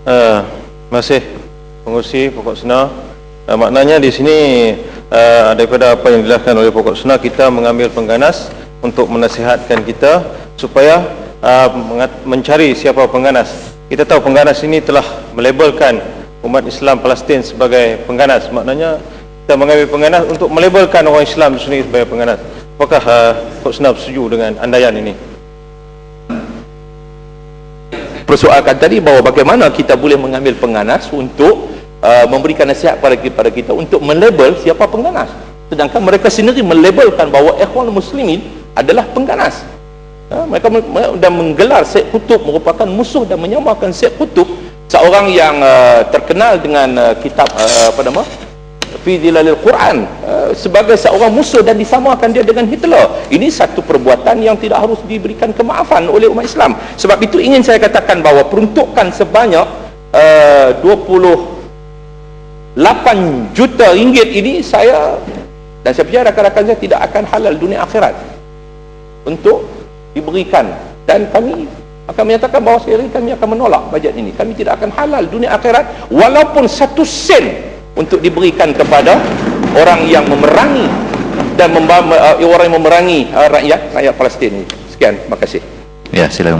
Uh, masih pengurusi pokok senar. Uh, maknanya di sini uh, daripada apa yang dijelaskan oleh pokok senar kita mengambil pengganas untuk menasihatkan kita supaya uh, mencari siapa pengganas. Kita tahu pengganas ini telah melabelkan umat Islam Palestin sebagai pengganas. Maknanya kita mengambil pengganas untuk melabelkan orang Islam di sini sebagai pengganas. Apakah uh, pokok senar setuju dengan andaian ini? Persoalkan tadi bahawa bagaimana kita boleh mengambil pengganas untuk uh, memberikan nasihat kepada kepada kita untuk melabel siapa pengganas sedangkan mereka sendiri melabelkan bahawa ikhwan muslimin adalah pengganas uh, mereka sudah menggelar Syed Kutub merupakan musuh dan menyamakan Syed Kutub seorang yang uh, terkenal dengan uh, kitab uh, apa nama fi dilalil Quran uh, sebagai seorang musuh dan disamakan dia dengan Hitler. Ini satu perbuatan yang tidak harus diberikan kemaafan oleh umat Islam. Sebab itu ingin saya katakan bahawa peruntukan sebanyak uh, 28 juta ringgit ini saya dan saya percaya rakan-rakan saya tidak akan halal dunia akhirat untuk diberikan. Dan kami akan menyatakan bahawa sekali kami akan menolak bajet ini. Kami tidak akan halal dunia akhirat walaupun satu sen untuk diberikan kepada orang yang memerangi dan membawa, uh, orang yang memerangi uh, rakyat rakyat Palestin. Sekian, terima kasih. Ya, silakan.